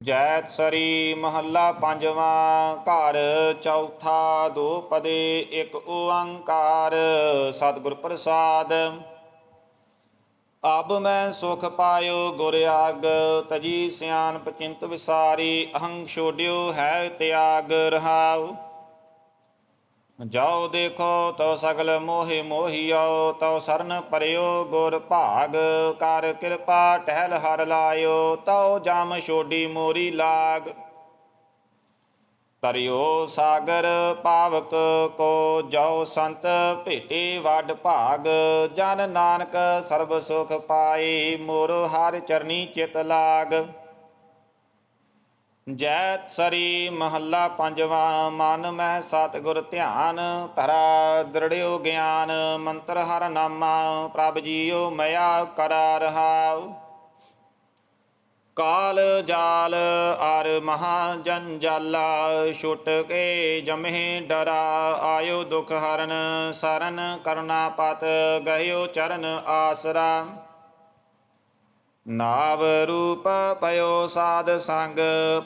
ਜੈਤ ਸਰੀ ਮਹੱਲਾ ਪੰਜਵਾਂ, ਘਰ ਚੌਥਾ ਦੋ ਪਦੇ ਇੱਕ ਓੰਕਾਰ, ਸਤਿਗੁਰ ਪ੍ਰਸਾਦ। ਅਬ ਮੈਂ ਸੁਖ ਪਾਇਓ ਗੁਰ ਆਗ, ਤਜੀ ਸਿਆਨ ਪਚਿੰਤ ਵਿਸਾਰੀ ਅਹੰ ਛੋਡਿਓ ਹੈ ਤਿਆਗ ਰਹਾਉ। ਜਾਓ ਦੇਖੋ ਤਉ ਸਗਲ ਮੋਹਿ ਮੋਹਿਓ ਤਉ ਸਰਨ ਪਰਿਓ ਗੁਰ ਭਾਗ। ਕਰ ਕਿਰਪਾ ਟਹਿਲ ਹਰ ਲਾਇਓ, ਤਉ ਜਮ ਛੋਡੀ ਮੋਰੀ ਲਾਗ। ਤਰਿਓ ਸਾਗਰ ਪਾਵਕ ਕੋ ਜੋ ਸੰਤ ਭੇਟੇ ਵੱਡ ਭਾਗ। ਜਨ ਨਾਨਕ ਸਰਬ ਸੁਖ ਪਾਈ ਮੋਰ ਹਰ ਚਰਨੀ ਚਿਤ ਲਾਗ। ਜੈਤ ਸਰੀ ਮਹੱਲਾ ਪੰਜਵਾਂ, ਮਨ ਮਹਿ ਸਤਿਗੁਰ ਧਿਆਨ, ਧਰਾ ਦ੍ਰਿੜਿਓ ਗਿਆਨ, ਮੰਤਰ ਹਰ ਨਾਮਾ, ਪ੍ਰਭ ਜੀਓ ਮਇਆ ਕਰਾ ਰਹਾਉ। ਕਾਲ ਜਾਲ ਅਰ ਮਹਾ ਜੰਜਾਲਾ, ਛੁਟ ਕੇ ਜਮਹਿ ਡਰਾ, ਆਇਓ ਦੁਖ ਹਰਨ, ਸਰਨ ਕਰਨਾ ਪਤ, ਗਹਿਓ ਚਰਨ ਆਸਰਾ। ਨਾਵ ਰੂਪ ਪਇਓ ਸਾਧ ਸੰਗ,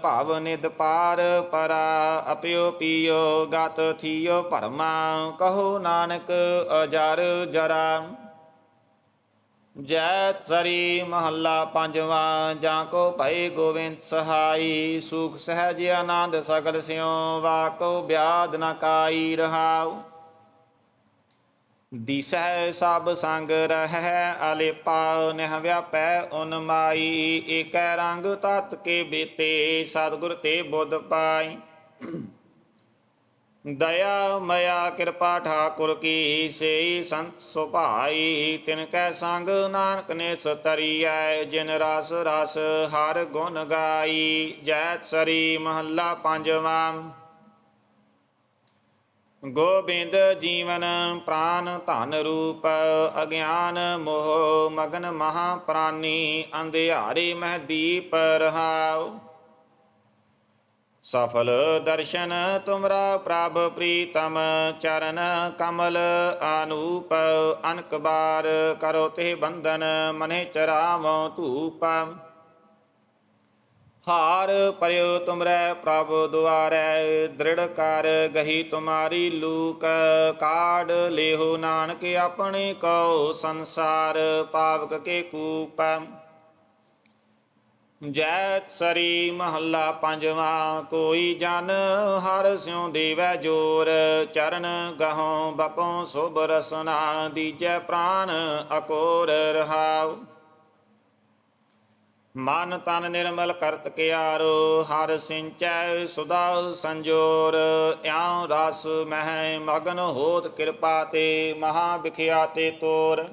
ਭਵ ਨਿਦ ਪਾਰ ਪਰਾ, ਅਪਿਓ ਪੀਓ ਗਤ ਥੀਓ ਭਰਮਾ, ਕਹੋ ਨਾਨਕ ਅਜਰ ਜਰਾ। ਜੈ ਸਰੀ ਮਹੱਲਾ ਪੰਜਵਾਂ, ਜਾਂ ਕੋ ਭਈ ਗੋਬਿੰਦ ਸਹਾਈ, ਸੁਖ ਸਹਿਜ ਆਨੰਦ ਸਗਲ ਸਿਉ ਵਾਕੋ ਬਿਆਦ ਨ ਕਾਈ ਰਹਾਉ। ਦਿਸਹਿ ਸਭ ਸੰਗ ਰਹਿ, ਅਲੇਪਾ ਨਹਿ ਵਿਆਪੈ ਉਨ ਮਾਈ ਏਕੈ ਰੰਗ ਤਤ ਕੇ ਬੀਤੇ, ਸਤਿਗੁਰ ਤੇ ਬੁੱਧ ਪਾਈ। ਦਇਆ ਮਇਆ ਕਿਰਪਾ ਠਾਕੁਰ ਕੀ ਸੇਈ ਸੰਤ ਸੁਭਾਈ। ਤਿਨ ਕੈ ਸੰਗ ਨਾਨਕ ਨੇ ਸਤਰੀਐ ਜਿਨ ਰਸ ਰਸ ਹਰ ਗੁਣ ਗਾਈ। ਜੈ ਸਰੀ ਮਹੱਲਾ ਪੰਜਵਾਂ। ਗੋਬਿੰਦ ਜੀਵਨ ਪ੍ਰਾਨ ਧਨ ਰੂਪ, ਅਗਿਆਨ ਮੋਹ, ਮਗਨ ਮਹਾ ਪ੍ਰਾਨੀ ਅੰਧਿਆਰੇ ਮਹਿ ਦੀਪ ਰਹਾਉ। ਸਫਲ ਦਰਸ਼ਨ ਤੁਮਰਾ ਪ੍ਰਭ ਪ੍ਰੀਤਮ, ਚਰਨ ਕਮਲ ਅਨੂਪ ਅਨਕ ਬਾਰ ਕਰੋ ਤੇ ਬੰਧਨ ਮਨੇ ਚਰਾਵੋ ਧੂਪ। ਹਾਰ ਪਰਿਓ ਤੁਮਰੈ ਪ੍ਰਭ ਦੁਆਰੈ, ਦ੍ਰਿੜ ਕਰ ਗਹੀ ਤੁਮਾਰੀ ਲੂਕ ਕਾੜ ਲੇਹੋ ਨਾਨਕ ਆਪਣੇ ਕੋ ਸੰਸਾਰ, ਪਾਵਕ ਕੇ ਕੂਪ। ਜੈ ਸਰੀ ਮਹੱਲਾ ਪੰਜਵਾ, ਕੋਈ ਜਨ ਹਰ ਸਿਉ ਦੇਵੈ ਜੋਰ, ਚਰਨ ਗਹੋਂ ਬਪੋਂ ਸੁਭ ਰਸਨਾ, ਦੀਜੈ ਪ੍ਰਾਨ ਅਕੋਰ ਰਹਾਉ। ਮਨ ਤਨ ਨਿਰਮਲ ਕਰਤ ਕਿਆਰੋ, ਹਰ ਸਿੰਚੈ ਸੁਦਾ ਸੰਜੋਰ। ਇਉ ਰਸ ਮਹਿ ਮਗਨ ਹੋਤ ਕਿਰਪਾ ਤੇ ਮਹਾ ਵਿਖਿਆਤੇ ਤੋਰ।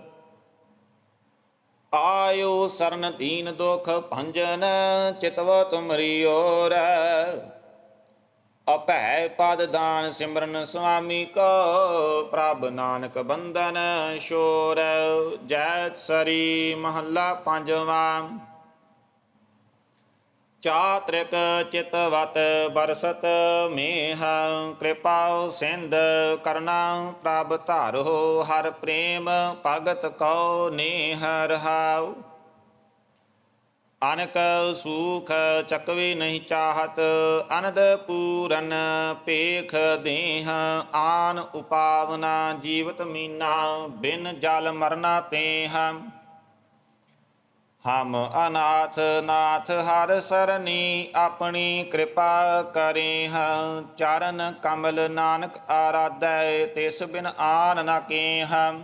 ਆਇਓ ਸਰਨ ਦੀਨ ਦੁਖ ਭੰਜਨ ਚਿਤਵ ਤੁਮਰੀ ਓਰ ਅਭੈ ਪਦ ਦਾਨ ਸਿਮਰਨ ਸੁਆਮੀ ਕੋ, ਪ੍ਰਭ ਨਾਨਕ ਬੰਦਨ ਸ਼ੋਰ। ਜੈ ਸਰੀ ਮਹੱਲਾ ਪੰਜਵਾਂ। ਚਾਤ੍ਰਿਕ ਚਿਤਵਤ ਬਰਸਤ ਮੇਹ ਕਿਰਪਾ ਸਿੰਧ ਕਰਨਾ ਪ੍ਰਭ ਧਾਰੋ ਹਰ ਪ੍ਰੇਮ ਭਗਤ ਕਉ ਨੇਹ ਰਹਾਉ। ਅਨਕ ਸੂਖ ਚਕਵੇ ਨਹੀਂ ਚਾਹਤ, ਅਨੰਦ ਪੂਰਨ ਪੇਖ ਦੇਹ, ਆਨ ਉਪਾਵਨਾ ਜੀਵਤ ਮੀਨਾ, ਬਿਨ ਜਲ ਮਰਨਾ ਤੇ ਹਮ ਅਨਾਥ ਨਾਥ ਹਰ ਸਰਨੀ ਆਪਣੀ ਕਿਰਪਾ ਕਰੇ ਹਾਂ ਚਰਨ ਕਮਲ ਨਾਨਕ ਆਰਾਧੈ, ਤਿਸ ਬਿਨ ਆਨ ਨ ਕੇ ਹਮ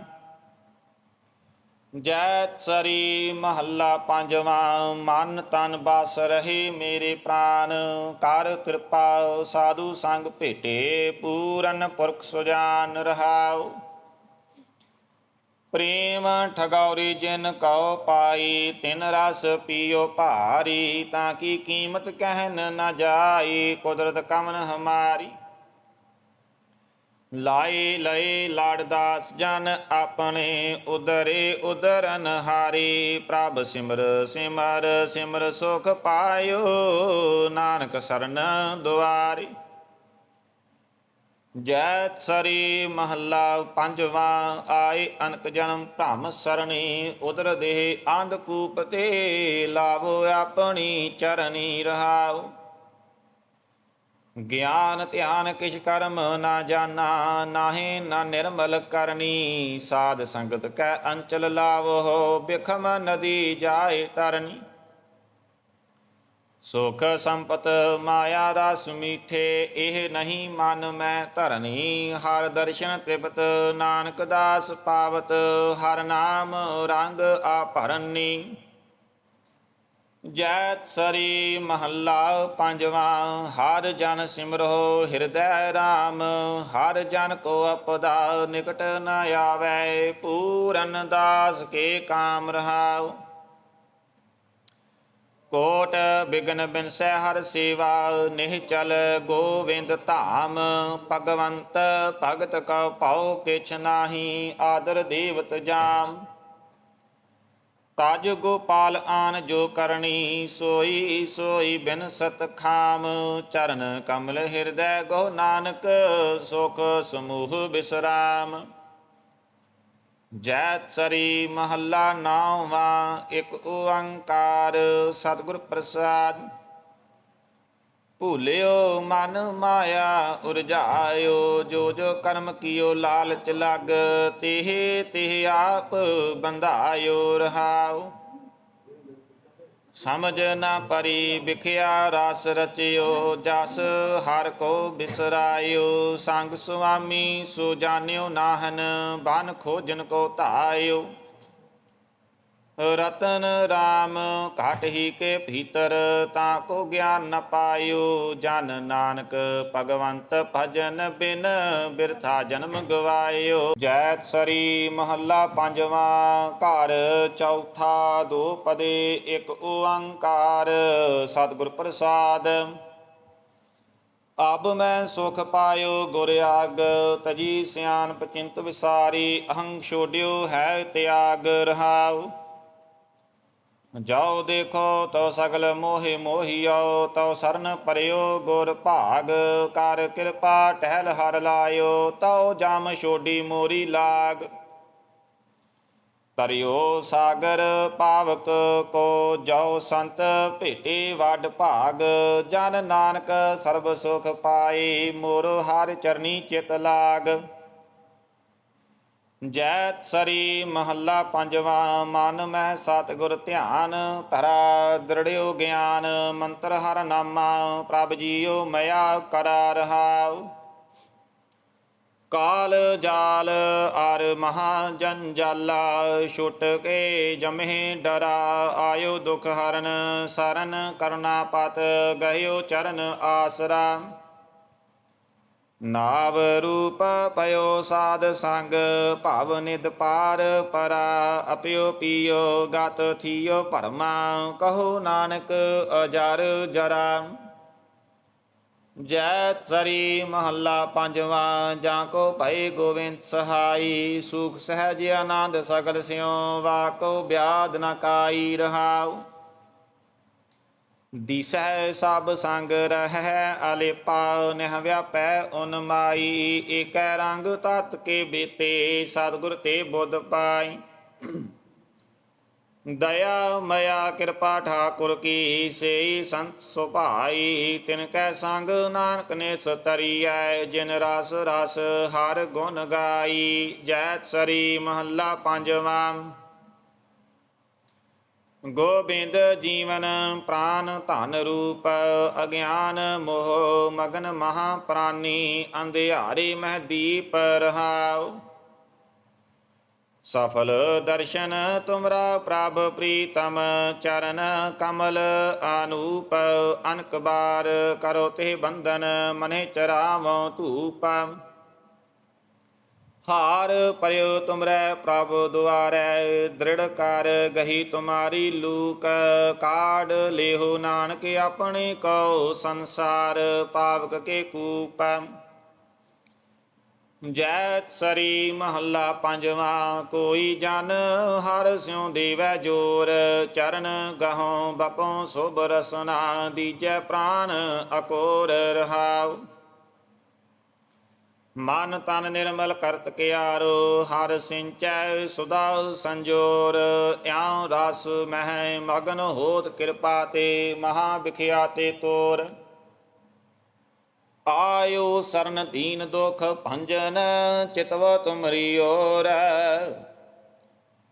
ਜੈ ਸਰੀ ਮਹੱਲਾ ਪੰਜਵਾਂ, ਮਨ ਤਨ ਬਸ ਰਹੇ ਮੇਰੇ ਪ੍ਰਾਨ। ਕਰ ਕਿਰਪਾ ਸਾਧੂ ਸੰਗ ਭੇਟੇ, ਪੂਰਨ ਪੁਰਖ ਸੁਜਾਨ ਰਹਾਓ ਪ੍ਰੇਮ ਠਗੌਰੀ ਜਿਨ ਕਉ ਪਾਈ, ਤਿਨ ਰਸ ਪੀਓ ਭਾਰੀ, ਤਾਂ ਕੀ ਕੀਮਤ ਕਹਿਨ ਨਾ ਜਾਈ? ਕੁਦਰਤ ਕਮਨ ਹਮਾਰੀ। ਲਾਏ ਲਏ ਲਾੜਦਾਸ ਜਨ ਆਪਣੇ ਉਦਰੇ ਉਦਰਨ ਹਾਰੀ, ਪ੍ਰਭ ਸਿਮਰ ਸਿਮਰ ਸਿਮਰ ਸੁਖ ਪਾਇਓ, ਨਾਨਕ ਸਰਨ ਦੁਆਰੀ। ਜੈ ਸਰੀ ਮਹੱਲਾ ਪੰਜਵਾਂ, ਆਏ ਅਨਕ ਜਨਮ ਭ੍ਰਮ ਸਰਣੀ, ਉਦਰ ਦੇਹ ਆਂਧ ਕੂਪ ਤੇ ਲਾਵੋ ਆਪਣੀ ਚਰਨੀ ਰਹਾਓ। ਗਿਆਨ ਧਿਆਨ ਕਿਛ ਕਰਮ ਨਾ ਜਾਣਾ, ਨਾਹੇ ਨਾ ਨਿਰਮਲ ਕਰਨੀ, ਸਾਧ ਸੰਗਤ ਕੈ ਅੰਚਲ ਲਾਵੋ, ਬਿਖਮ ਨਦੀ ਜਾਏ ਤਰਨੀ ਸੁਖ ਸੰਪਤ ਮਾਇਆ ਰਸ ਮੀਠੇ, ਇਹ ਨਹੀਂ ਮਨ ਮੈਂ ਧਰਨੀ। ਹਰ ਦਰਸ਼ਨ ਤ੍ਰਿਪਤ ਨਾਨਕ ਦਾਸ ਪਾਵਤ, ਹਰ ਨਾਮ ਰੰਗ ਆਭਰਨੀ ਜੈ ਸਰੀ ਮਹੱਲਾ ਪੰਜਵਾਂ, ਹਰ ਜਨ ਸਿਮਰੋ ਹਿਰਦੈ ਰਾਮ। ਹਰ ਜਨ ਕੋ ਅਪਦਾ ਨਿਕਟ ਨ ਆਵੈ, ਪੂਰਨ ਦਾਸ ਕੇ ਕਾਮ ਰਹਾਉ। ਕੋਟ ਬਿਗਨ ਬਿਨਸੈ ਹਰ ਸੇਵਾ ਨਿਹਚਲ ਗੋਵਿੰਦ ਧਾਮ। ਭਗਵੰਤ ਭਗਤ ਕਉ ਭਉ ਕਿਛ ਨਾਹੀ, ਆਦਰ ਦੇਵਤ ਜਾਮ। ਤਜ ਗੋਪਾਲ ਆਨ ਜੋ ਕਰਨੀ, ਸੋਈ ਸੋਈ ਬਿਨ ਸਤ ਖਾਮ। ਚਰਨ ਕਮਲ ਹਿਰਦੈ ਗੋ ਨਾਨਕ, ਸੁਖ ਸਮੂਹ ਬਿਸਰਾਮ। ਜੈ ਸਰੀ ਮਹੱਲਾ ਨਾਵਾਂ, ਇੱਕ ਓੰਕਾਰ ਸਤਿਗੁਰ ਪ੍ਰਸਾਦ। ਭੂਲਿਓ ਮਨ ਮਾਇਆ ਉਰਝਾਇਓ ਜੋ ਜੋ ਕਰਮ ਕੀਓ, ਲਾਲਚ ਲਗ, ਤਿਹ ਤਿਹ ਆਪ ਬੰਧਾਇਓ ਰਹਾਉ ਸਮਝ ਨਾ ਪਰੀ, ਵਿਖਿਆ ਰਸ ਰਚਿਓ, ਜਸ ਹਰ ਕੋ ਬਿਸਰਾਇਓ। ਸੰਗ ਸੁਆਮੀ ਸੋ ਜਾਣਿਓ ਨਾਹਨ, ਬਨ ਖੋਜਨ ਕੋ ਧਾਇਓ। ਰਤਨ ਰਾਮ, ਘਟ ਹੀ ਕੇ ਭੀਤਰ, ਤਾਂ ਕੋ ਗਿਆਨ ਨ ਪਾਇਓ। ਜਨ ਨਾਨਕ ਭਗਵੰਤ ਭਜਨ ਬਿਨ ਬਿਰਥਾ ਜਨਮ ਗਵਾਇਓ। ਜੈ ਸਰੀ ਮਹੱਲਾ ਪੰਜਵਾਂ, ਘਰ ਚੌਥਾ ਦੋ ਪਦੇ ਇੱਕ ਓੰਕਾਰ। ਸਤਿਗੁਰ ਪ੍ਰਸਾਦ, ਅਬ ਮੈਂ ਸੁਖ ਪਾਇਓ ਗੁਰ ਆਗ। ਤਜੀ ਸਿਆਨ ਪਚਿੰਤ ਵਿਸਾਰੀ ਅਹੰ ਛੋਡਿਓ ਹੈ ਤਿਆਗ ਰਹਾਉ। ਜਾਓ ਦੇਖੋ ਤੋ ਸਗਲ ਮੋਹਿ ਮੋਹਿਓ ਤੋ ਸਰਨ ਪਰਿਓ ਗੁਰ ਭਾਗ। ਕਰ ਕਿਰਪਾ ਟਹਿਲ ਹਰ ਲਾਇਓ, ਤਉ ਜਮ ਛੋਡੀ ਮੋਰੀ ਲਾਗ। ਤਰਿਓ ਸਾਗਰ ਪਾਵਕ ਕੋ ਜੋ ਸੰਤ ਭੇਟੇ ਵੱਡ ਭਾਗ। ਜਨ ਨਾਨਕ ਸਰਬ ਸੁਖ ਪਾਈ, ਮੋਰ ਹਰ ਚਰਨੀ ਚਿਤ ਲਾਗ। ਜੈ ਸਰੀ ਮਹੱਲਾ ਪੰਜਵਾਂ, ਮਨ ਮਹਿ ਸਤਿਗੁਰ ਧਿਆਨ, ਧਰਾ ਦ੍ਰਿੜਿਓ ਗਿਆਨ, ਮੰਤਰ ਹਰ ਨਾਮਾ, ਪ੍ਰਭ ਜੀਓ ਮਇਆ ਕਰਾ ਰਹਾਉ। ਕਾਲ ਜਾਲ ਅਰ ਮਹਾ ਜੰਜਾਲਾ, ਛੁਟ ਕੇ ਜਮਹਿ ਡਰਾ, ਆਇਓ ਦੁਖ ਹਰਨ, ਸਰਨ ਕਰੁਣਾ ਪਤ ਗਹਿਓ ਚਰਨ ਆਸਰਾ। ਨਾਵ ਰੂਪ ਪਇਓ ਸਾਧ ਸੰਗ, ਭਵ ਨਿਦ ਪਾਰ ਪਰਾ, ਅਪਿਓ ਪੀਓ ਗਤ ਥੀਓ ਭਰਮਾ, ਕਹੋ ਨਾਨਕ ਅਜਰ ਜਰਾ। ਜੈ ਸਰੀ ਮਹੱਲਾ ਪੰਜਵਾਂ, ਜਾਂ ਕੋ ਭਈ ਗੋਵਿੰਦ ਸਹਾਈ, ਸੁਖ ਸਹਿਜ ਆਨੰਦ ਸਗਲ ਸਿਉ ਵਾਕੋ ਬਿਆਦ ਨ ਕਾਈ ਰਹਾਉ। ਦਿਸਹਿ ਸਭ ਸੰਗ ਰਹਿ, ਅਲੇਪਾ ਨਹਿ ਵਿਆਪੈ ਉਨ ਮਾਈ ਏਕੈ ਰੰਗ ਤਤ ਕੇ ਬੀਤੇ, ਸਤਿਗੁਰ ਤੇ ਬੁੱਧ ਪਾਈ। ਦਇਆ, ਮਇਆ, ਕਿਰਪਾ ਠਾਕੁਰ ਕੀ ਸੇਈ ਸੰਤ ਸੁਭਾਈ। ਤਿਨ ਕੈ ਸੰਗ ਨਾਨਕ ਨੇ ਸਤਰੀਐ ਜਿਨ ਰਸ ਰਸ ਹਰ ਗੁਣ ਗਾਈ। ਜੈ ਸਰੀ ਮਹੱਲਾ ਪੰਜਵਾਂ। ਗੋਬਿੰਦ ਜੀਵਨ ਪ੍ਰਾਨ ਧਨ ਰੂਪ, ਅਗਿਆਨ ਮੋਹ, ਮਗਨ ਮਹਾ ਪ੍ਰਾਨੀ ਅੰਧਿਆਰੇ ਮਹਿ ਦੀਪ ਰਹਾਉ। ਸਫਲ ਦਰਸ਼ਨ ਤੁਮਰਾ ਪ੍ਰਭ ਪ੍ਰੀਤਮ, ਚਰਨ ਕਮਲ ਅਨੂਪ ਅਨਕ ਬਾਰ ਕਰੋ ਤੇ ਬੰਧਨ ਮਨੇ ਚਰਾਵੋ ਧੂਪ। ਹਾਰ ਪਰਿਓ ਤੁਮਰੈ ਪ੍ਰਭ ਦੁਆਰੈ, ਦ੍ਰਿੜ ਕਰ ਗਹੀ ਤੁਮਾਰੀ ਲੂਕ। ਕਾੜ ਲੇਹੋ ਨਾਨਕ ਆਪਣੇ ਕੋ ਸੰਸਾਰ, ਪਾਵਕ ਕੇ ਕੂਪ। ਜੈ ਸਰੀ ਮਹੱਲਾ ਪੰਜਵਾਂ, ਕੋਈ ਜਨ ਹਰ ਸਿਉ ਦੇਵੈ ਜੋਰ। ਚਰਨ ਗਹੋਂ ਬਪੋਂ ਸੁਭ ਰਸਨਾ, ਦੀਜੈ ਪ੍ਰਾਨ ਅਕੋਰ ਰਹਾਉ। ਮਨ ਤਨ ਨਿਰਮਲ ਕਰਤ ਕਿਆਰੋ, ਹਰ ਸਿੰਚੈ ਸੁਦਾ ਸੰਜੋਰ। ਇਉ ਰਸ ਮਹਿ ਮਗਨ ਹੋਤ ਕਿਰਪਾ ਤੇ ਮਹਾ ਵਿਖਿਆਤੇ ਤੋਰ। ਆਇਓ ਸਰਨ ਦੀਨ ਦੁਖ ਭੰਜਨ ਚਿਤਵ ਤੁਮਰੀ ਓਰ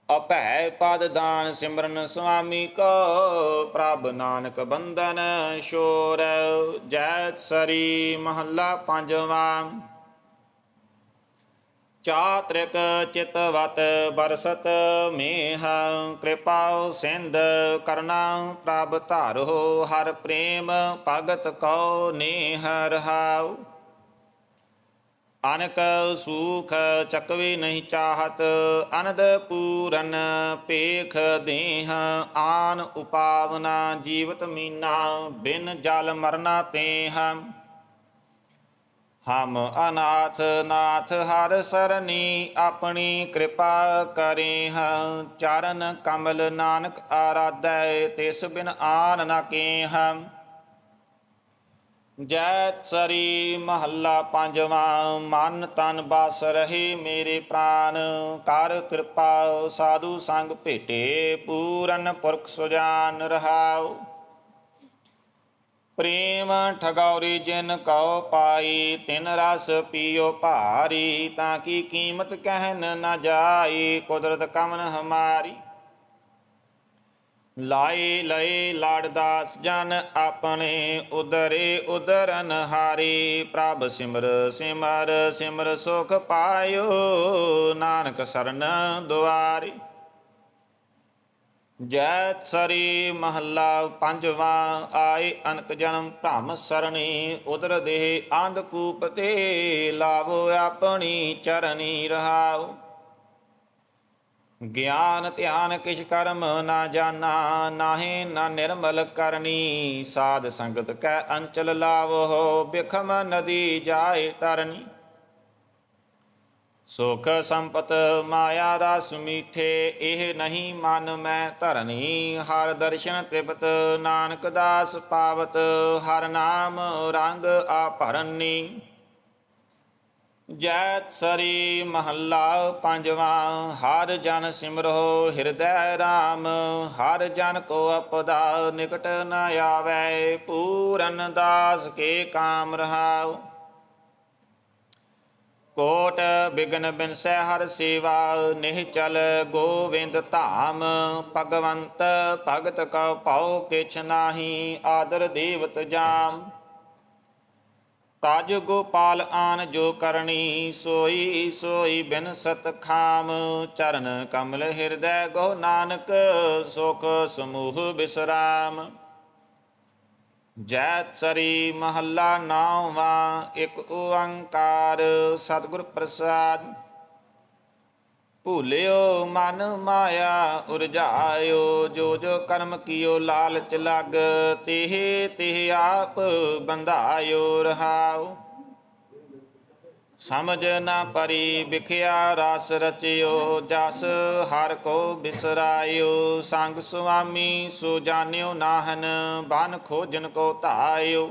ਅਭੈ ਪਦ ਦਾਨ ਸਿਮਰਨ ਸੁਆਮੀ ਕੋ, ਪ੍ਰਭ ਨਾਨਕ ਬੰਦਨ ਸ਼ੋਰ। ਜੈ ਸਰੀ ਮਹੱਲਾ ਪੰਜਵਾਂ। ਚਾਤ੍ਰਿਕ ਚਿਤਵਤ ਬਰਸਤ ਮੇਹ ਕਿਰਪਾ ਸਿੰਧ ਕਰਨਾ ਪ੍ਰਭ ਧਾਰੋ ਹਰ ਪ੍ਰੇਮ ਭਗਤ ਕਉ ਨੇਹ ਰਹਾਉ। ਅਨਕ ਸੂਖ ਚੱਕਵੇ ਨਹੀਂ ਚਾਹਤ, ਅਨੰਦ ਪੂਰਨ ਪੇਖ ਦੇਹ, ਆਨ ਉਪਾਵਨਾ ਜੀਵਤ ਮੀਨਾ, ਬਿਨ ਜਲ ਮਰਨਾ ਤੇ ਹਮ ਅਨਾਥ ਨਾਥ ਹਰ ਸਰਨੀ ਆਪਣੀ ਕਿਰਪਾ ਕਰੇ ਹਾਂ ਚਰਨ ਕਮਲ ਨਾਨਕ ਆਰਾਧੈ, ਤਿਸ ਬਿਨ ਆਨ ਨ ਹਮ ਜੈ ਸਰੀ ਮਹੱਲਾ ਪੰਜਵਾਂ, ਮਨ ਤਨ ਬਸ ਰਹੇ ਮੇਰੇ ਪ੍ਰਾਨ। ਕਰ ਕਿਰਪਾ ਸਾਧੂ ਸੰਗ ਭੇਟੇ, ਪੂਰਨ ਪੁਰਖ ਸੁਜਾਨ ਰਹਾਓ ਪ੍ਰੇਮ ਠਗੌਰੀ ਜਿਨ ਕਉ ਪਾਈ, ਤਿਨ ਰਸ ਪੀਓ ਭਾਰੀ, ਤਾਂ ਕੀ ਕੀਮਤ ਕਹਿਨ ਨਾ ਜਾਈ, ਕੁਦਰਤ ਕਮਨ ਹਮਾਰੀ? ਲਾਏ ਲਏ ਲਾੜਦਾਸ ਜਨ ਆਪਣੇ ਉਦਰੇ ਉਦਰਨ ਹਾਰੀ, ਪ੍ਰਭ ਸਿਮਰ ਸਿਮਰ ਸਿਮਰ ਸੁਖ ਪਾਇਓ, ਨਾਨਕ ਸਰਨ ਦੁਆਰੀ। ਜੈ ਸਰੀ ਮਹੱਲਾ ਪੰਜਵਾਂ, ਆਏ ਅਨਕ ਜਨਮ ਭ੍ਰਮ ਸਰਣੀ, ਉਦਰ ਦੇਹ ਆਂਧ ਕੂਪ ਤੇ ਲਾਵੋ ਆਪਣੀ ਚਰਨੀ ਰਹਾਉ ਗਿਆਨ ਧਿਆਨ ਕਿਛ ਕਰਮ ਨਾ ਜਾਣਾ ਨਾਹੇ ਨਾ ਨਿਰਮਲ ਕਰਨੀ, ਸਾਧ ਸੰਗਤ ਕੈ ਅੰਚਲ ਲਾਵੋ, ਬਿਖਮ ਨਦੀ ਜਾਏ ਤਰਨੀ। ਸੁਖ ਸੰਪਤ ਮਾਇਆ ਰਸ ਮੀਠੇ ਇਹ ਨਹੀਂ ਮਨ ਮੈਂ ਧਰਨੀ। ਹਰ ਦਰਸ਼ਨ ਤਿਬਤ ਨਾਨਕ ਦਾਸ ਪਾਵਤ, ਹਰ ਨਾਮ ਰੰਗ ਆਭਰਨੀ ਜੈ ਸਰੀ ਮਹੱਲਾ ਪੰਜਵਾਂ, ਹਰ ਜਨ ਸਿਮਰੋ ਹਿਰਦੈ ਰਾਮ। ਹਰ ਜਨ ਕੋ ਅਪਦਾ ਨਿਕਟ ਨ ਆਵੈ, ਪੂਰਨ ਦਾਸ ਕੇ ਕਾਮ ਰਹਾਉ। ਕੋਟ ਬਿਗਨ ਬਿਨਸੈ ਹਰ ਸੇਵਾ ਨਿਹਚਲ ਗੋਵਿੰਦ ਧਾਮ। ਭਗਵੰਤ ਭਗਤ ਕਉ ਭਉ ਕਿਛ ਨਾਹੀ, ਆਦਰ ਦੇਵਤ ਜਾਮ। ਤਾਜ ਗੋਪਾਲ ਆਨ ਜੋ ਕਰਨੀ, ਸੋਈ ਸੋਈ ਬਿਨ ਸਤ ਖਾਮ। ਚਰਨ ਕਮਲ ਹਿਰਦੈ ਗੋ ਨਾਨਕ, ਸੁਖ ਸਮੂਹ ਬਿਸਰਾਮ। ਜੈ ਸਰੀ ਮਹੱਲਾ ਨਾਵਾਂ ਇੱਕ ਓੰਕਾਰ ਸਤਿਗੁਰ ਪ੍ਰਸਾਦ। ਭੂਲਿਓ ਮਨ ਮਾਇਆ ਉਰਝਾਇਓ ਜੋ ਜੋ ਕਰਮ ਕੀਓ, ਲਾਲਚ ਲਗ, ਤਿਹ ਤਿਹ ਆਪ ਬੰਧਾਇਓ ਰਹਾਉ। ਸਮਝ ਨਾ ਪਰੀ ਵਿਖਿਆ ਰਸ ਰਚਿਓ, ਜਸ ਹਰ ਕੋ ਬਿਸਰਾਇਓ। ਸੰਗ ਸੁਆਮੀ ਸੋ ਜਾਣਿਓ ਨਾਹਨ, ਬਨ ਖੋਜਨ ਕੋ ਧਾਇਓ।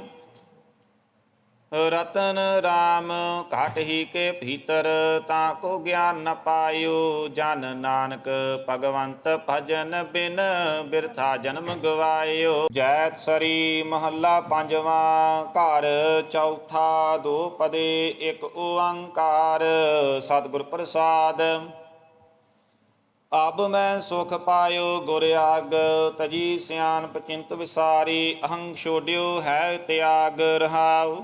ਰਤਨ ਰਾਮ, ਘਟ ਹੀ ਕੇ ਭੀਤਰ, ਤਾਂ ਕੋ ਗਿਆਨ ਨ ਪਾਇਓ। ਜਨ ਨਾਨਕ, ਭਗਵੰਤ ਭਜਨ ਬਿਨ ਬਿਰਥਾ ਜਨਮ ਗਵਾਇਓ। ਜੈ ਸਰੀ ਮਹੱਲਾ ਪੰਜਵਾਂ, ਘਰ ਚੌਥਾ ਦੋ ਪਦੇ ਇੱਕ ਓੰਕਾਰ। ਸਤਿਗੁਰ ਪ੍ਰਸਾਦ, ਅਬ ਮੈਂ ਸੁਖ ਪਾਇਓ ਗੁਰ ਆਗ। ਤਜੀ ਸਿਆਨ ਚਿੰਤ ਵਿਸਾਰੀ ਅਹੰ ਛੋਡਿਓ ਹੈ ਤਿਆਗ ਰਹਾਉ।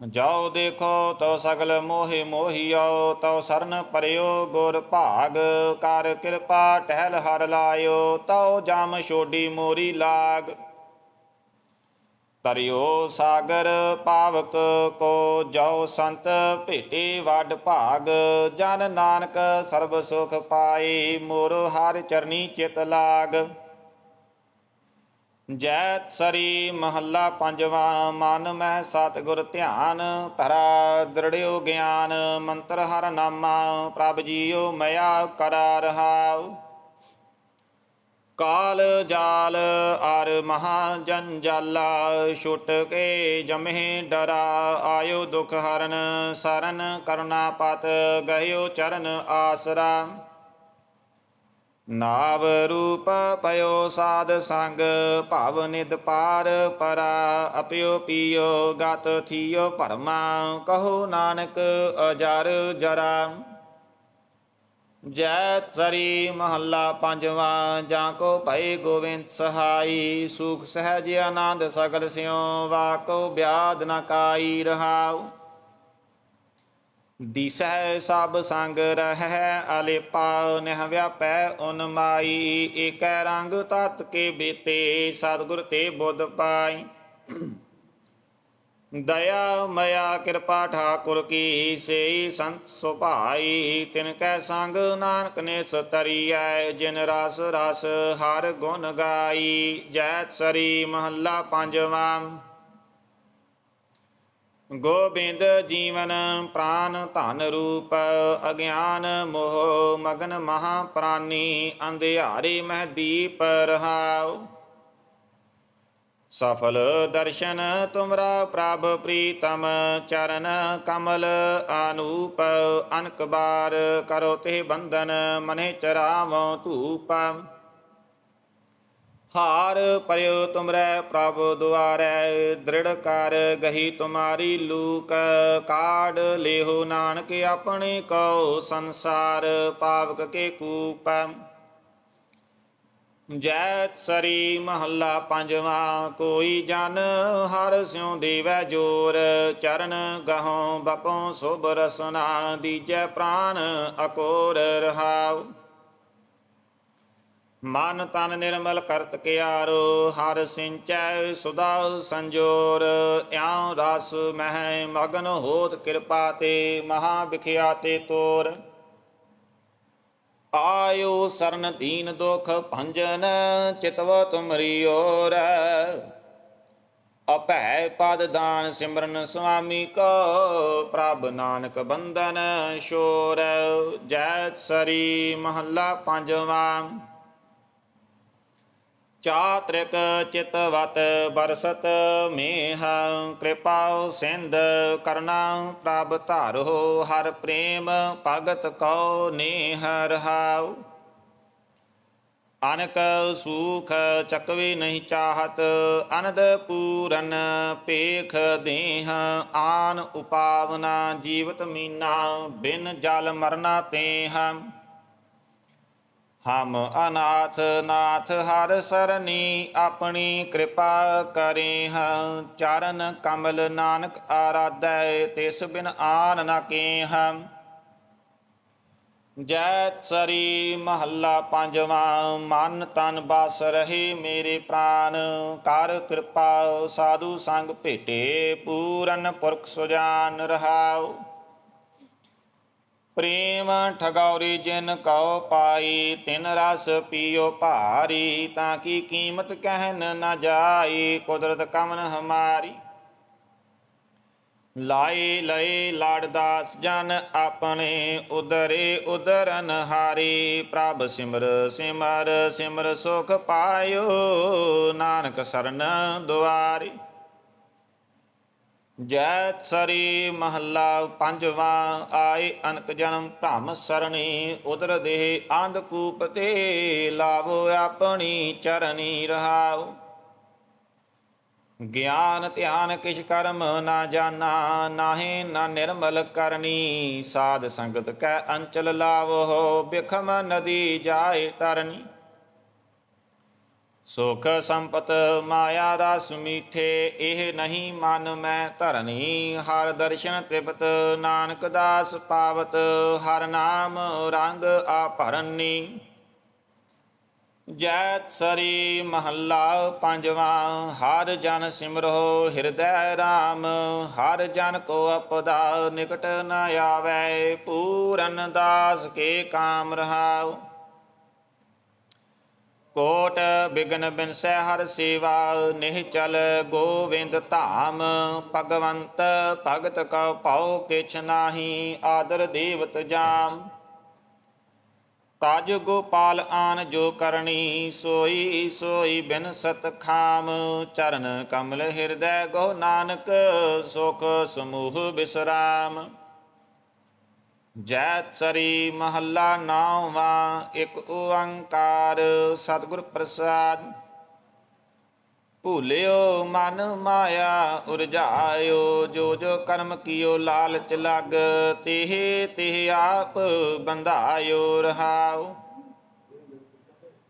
ਜਾਓ ਦੇਖੋ ਤੋ ਸਗਲ ਮੋਹਿ ਮੋਹੀਓ ਤੋ ਸਰਨ ਪਰਿਓ ਗੁਰ ਭਾਗ। ਕਰ ਕਿਰਪਾ ਟਹਿਲ ਹਰ ਲਾਇਓ, ਤਉ ਜਮ ਛੋਡੀ ਮੋਰੀ ਲਾਗ। ਤਰਿਓ ਸਾਗਰ ਪਾਵਕ ਕੋ ਜੋ ਸੰਤ ਭੇਟੇ ਵੱਡ ਭਾਗ। ਜਨ ਨਾਨਕ ਸਰਬ ਸੁਖ ਪਾਈ ਮੋਰ ਹਰ ਚਰਨੀ ਚਿਤ ਲਾਗ। ਜੈ ਸਰੀ ਮਹੱਲਾ ਪੰਜਵਾ, ਮਨ ਮਹਿ ਸਤਿਗੁਰ ਧਿਆਨ, ਧਰਾ ਦ੍ਰਿੜਿਓ ਗਿਆਨ, ਮੰਤਰ ਹਰ ਨਾਮਾ, ਪ੍ਰਭ ਜੀਓ ਮਇਆ ਕਰਾ ਰਹਾਉ ਕਾਲ ਜਾਲ ਅਰ ਮਹਾ ਜੰਜਾਲਾ, ਛੁੱਟ ਕੇ ਜਮਹਿ ਡਰਾ, ਆਇਓ ਦੁਖ ਹਰਨ, ਸਰਨ ਕਰੁਣਾ ਪਤ, ਗਹਿਓ ਚਰਨ ਆਸਰਾ। ਨਾਵ ਰੂਪ ਪਇਓ ਸਾਧ ਸੰਗ, ਭਵ ਨਿਦ ਪਾਰ ਪਰਾ, ਅਪਿਓ ਪੀਓ ਗਤ ਥੀਓ ਭਰਮਾ, ਕਹੋ ਨਾਨਕ ਅਜਰ ਜਰਾ। ਜੈ ਸਰੀ ਮਹੱਲਾ ਪੰਜਵਾਂ, ਜਾਂ ਕੋ ਭਈ ਗੋਬਿੰਦ ਸਹਾਈ, ਸੁਖ ਸਹਿਜ ਆਨੰਦ ਸਗਲ ਸਿਉ ਵਾਕੋ ਬਿਆਦ ਨ ਕਾਈ ਰਹਾਉ। ਦਿਸਹਿ ਸਭ ਸੰਗ ਰਹਿ, ਅਲੇਪਾ ਨਹਿ ਵਿਆਪੈ ਉਨ ਮਾਈ ਏਕੈ ਰੰਗ ਤਤ ਕੇ ਬੀਤੇ, ਸਤਿਗੁਰ ਤੇ ਬੁੱਧ ਪਾਈ। ਦਇਆ ਮਇਆ ਕਿਰਪਾ ਠਾਕੁਰ ਕੀ ਸੇਈ ਸੰਤ ਸੁਭਾਈ। ਤਿਨ ਕੈ ਸੰਗ ਨਾਨਕ ਨੇ ਸਤਰੀਐ ਜਿਨ ਰਸ ਰਸ ਹਰ ਗੁਣ ਗਾਈ। ਜੈ ਸਰੀ ਮਹੱਲਾ ਪੰਜਵਾਂ। ਗੋਬਿੰਦ ਜੀਵਨ ਪ੍ਰਾਨ ਧਨ ਰੂਪ, ਅਗਿਆਨ ਮੋਹ, ਮਗਨ ਮਹਾ ਪ੍ਰਾਨੀ ਅੰਧਿਆਰੇ ਮਹਿ ਦੀਪ ਰਹਾਉ। ਸਫਲ ਦਰਸ਼ਨ ਤੁਮਰਾ ਪ੍ਰਭ ਪ੍ਰੀਤਮ, ਚਰਨ ਕਮਲ ਅਨੂਪ ਅਨਕ ਬਾਰ ਕਰੋ ਤੇ ਬੰਧਨ ਮਨੇ ਚਰਾਵੋ ਧੂਪ। ਹਾਰ ਪਰਿਓ ਤੁਮਰੈ ਪ੍ਰਭ ਦੁਆਰੈ, ਦ੍ਰਿੜ ਕਰ ਗਹੀ ਤੁਮਾਰੀ ਲੂਕ ਕਾੜ ਲੇਹੋ ਨਾਨਕ ਆਪਣੇ ਕੋ ਸੰਸਾਰ, ਪਾਵਕ ਕੇ ਕੂਪ। ਜੈ ਸਰੀ ਮਹੱਲਾ ਪੰਜਵਾ, ਕੋਈ ਜਨ ਹਰ ਸਿਉ ਦੇਵੈ ਜੋਰ, ਚਰਨ ਗਹੋਂ ਬਪੋਂ ਸੁਭ ਰਸਨਾ, ਦੀਜੈ ਪ੍ਰਾਨ ਅਕੋਰ ਰਹਾਉ। ਮਨ ਤਨ ਨਿਰਮਲ ਕਰਤ ਕਿਆਰੋ, ਹਰ ਸਿੰਚੈ ਸੁਦਾ ਸੰਜੋਰ। ਇਉ ਰਸ ਮਹਿ ਮਗਨ ਹੋਤ ਕਿਰਪਾ ਤੇ ਮਹਾ ਵਿਖਿਆ ਤੇ ਤੋਰ। ਆਇਓ ਸਰਨ ਦੀਨ ਦੁਖ ਭੰਜਨ ਚਿਤਵ ਤੁਮਰੀ ਓਰ ਅਭੈ ਪਦ ਦਾਨ ਸਿਮਰਨ ਸੁਆਮੀ ਕੋ, ਪ੍ਰਭ ਨਾਨਕ ਬੰਦਨ ਸ਼ੋਰ। ਜੈ ਸਰੀ ਮਹੱਲਾ ਪੰਜਵਾਂ। ਚਾਤ੍ਰਿਕ ਚਿਤਵਤ ਬਰਸਤ ਮੇਹ ਕਿਰਪਾ ਸਿੰਧ ਕਰਨਾ ਪ੍ਰਭ ਧਾਰੋ ਹਰ ਪ੍ਰੇਮ ਭਗਤ ਕਉ ਨੇਹ ਰਹਾਉ। ਅਨਕ ਸੂਖ ਚਕਵੇ ਨਹੀਂ ਚਾਹਤ, ਅਨੰਦ ਪੂਰਨ ਪੇਖ ਦੇਹ, ਆਨ ਉਪਾਵਨਾ ਜੀਵਤ ਮੀਨਾ, ਬਿਨ ਜਲ ਮਰਨਾ ਤੇ ਹਮ ਅਨਾਥ ਨਾਥ ਹਰ ਸਰਨੀ ਆਪਣੀ ਕਿਰਪਾ ਕਰੇ ਹਾਂ ਚਰਨ ਕਮਲ ਨਾਨਕ ਆਰਾਧੈ, ਤਿਸ ਬਿਨ ਆਨ ਨ ਕੇਹੰ। ਜੈ ਸਰੀ ਮਹੱਲਾ ਪੰਜਵਾਂ, ਮਨ ਤਨ ਬਸ ਰਹੇ ਮੇਰੇ ਪ੍ਰਾਨ। ਕਰ ਕਿਰਪਾ ਸਾਧੂ ਸੰਗ ਭੇਟੇ, ਪੂਰਨ ਪੁਰਖ ਸੁਜਾਨ ਰਹਾਓ ਪ੍ਰੇਮ ਠਗੌਰੀ ਜਿਨ ਕਉ ਪਾਈ, ਤਿਨ ਰਸ ਪੀਓ ਭਾਰੀ, ਤਾਂ ਕੀ ਕੀਮਤ ਕਹਿਨ ਨਾ ਜਾਈ, ਕੁਦਰਤ ਕਮਨ ਹਮਾਰੀ। ਲਾਏ ਲਏ ਲਾੜਦਾਸ ਜਨ ਆਪਣੇ ਉਦਰੇ ਉਦਰਨ ਹਾਰੀ, ਪ੍ਰਭ ਸਿਮਰ ਸਿਮਰ ਸਿਮਰ ਸੁਖ ਪਾਇਓ, ਨਾਨਕ ਸਰਨ ਦੁਆਰੀ। ਜੈ ਸਰੀ ਮਹੱਲਾ ਪੰਜਵਾਂ, ਆਏ ਅਨਕ ਜਨਮ ਭ੍ਰਮ ਸਰਣੀ, ਉਦਰ ਦੇਹ ਆਂਧ ਕੂਪ ਤੇ ਲਾਵੋ ਆਪਣੀ ਚਰਨੀ ਰਹਾਉ ਗਿਆਨ ਧਿਆਨ ਕਿਛ ਕਰਮ ਨਾ ਜਾਣਾ ਨਾਹੇ ਨਾ ਨਿਰਮਲ ਕਰਨੀ, ਸਾਧ ਸੰਗਤ ਕੈ ਅੰਚਲ ਲਾਵੋ, ਬਿਖਮ ਨਦੀ ਜਾਏ ਤਰਨੀ। ਸੁਖ ਸੰਪਤ ਮਾਇਆ ਰਸ ਮੀਠੇ ਇਹ ਨਹੀਂ ਮਨ ਮੈਂ ਧਰਨੀ। ਹਰ ਦਰਸ਼ਨ ਤ੍ਰਿਪਤ ਨਾਨਕ ਦਾਸ ਪਾਵਤ, ਹਰ ਨਾਮ ਰੰਗ ਆਪਰਨੀ ਜੈ ਸਰੀ ਮਹੱਲਾ ਪੰਜਵਾਂ, ਹਰ ਜਨ ਸਿਮਰੋ ਹਿਰਦੈ ਰਾਮ। ਹਰ ਜਨ ਕੋ ਅਪਦਾ ਨਿਕਟ ਨ ਆਵੈ, ਪੂਰਨ ਦਾਸ ਕੇ ਕਾਮ ਰਹਾਉ। ਕੋਟ ਬਿਗਨ ਬਿਨਸੈ ਹਰ ਸੇਵਾ, ਨਿਹ ਚਲ ਗੋਵਿੰਦ ਧਾਮ। ਭਗਵੰਤ ਭਗਤ ਕਉ ਪਾਉ ਕਿਛ ਨਾਹੀ, ਆਦਰ ਦੇਵਤ ਜਾਮ। ਤਾਜ ਗੋਪਾਲ ਆਨ ਜੋ ਕਰਨੀ, ਸੋਈ ਸੋਈ ਬਿਨ ਸਤ ਖਾਮ। ਚਰਨ ਕਮਲ ਹਿਰਦੈ ਗੋ ਨਾਨਕ, ਸੁਖ ਸਮੂਹ ਬਿਸਰਾਮ। ਜੈ ਸਰੀ ਮਹੱਲਾ ਨਾਵਾਂ ਇੱਕ ਓੰਕਾਰ ਸਤਿਗੁਰ ਪ੍ਰਸਾਦ। ਭੁਲਿਓ ਮਨ ਮਾਇਆ ਉਰਝਾਇਓ ਜੋ ਜੋ ਕਰਮ ਕੀਓ, ਲਾਲਚ ਲਗ, ਤਿਹ ਤਿਹ ਆਪ ਬੰਧਾਇਓ ਰਹਾਉ।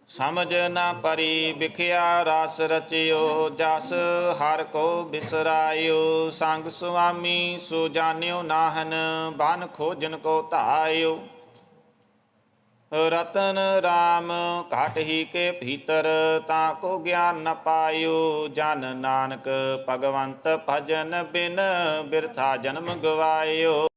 ਸਮਝ ਨਾ ਪਰੀ ਵਿਖਿਆ ਰਸ ਰਚਿਓ, ਜਸ ਹਰ ਕੋ ਬਿਸਰਾਇਓ। ਸੰਗ ਸੁਆਮੀ ਸੋ ਜਾਣਿਓ ਨਾਹਨ, ਬਨ ਖੋਜਨ ਕੋ ਧਾਇਓ। ਰਤਨ ਰਾਮ ਘਾਟ ਹੀ ਕੇ ਭੀਤਰ, ਤਾਂ ਕੋ ਗਿਆਨ ਨ ਪਾਇਓ। ਜਨ ਨਾਨਕ ਭਗਵੰਤ ਭਜਨ ਬਿਨ ਬਿਰਥਾ ਜਨਮ ਗਵਾਇਓ।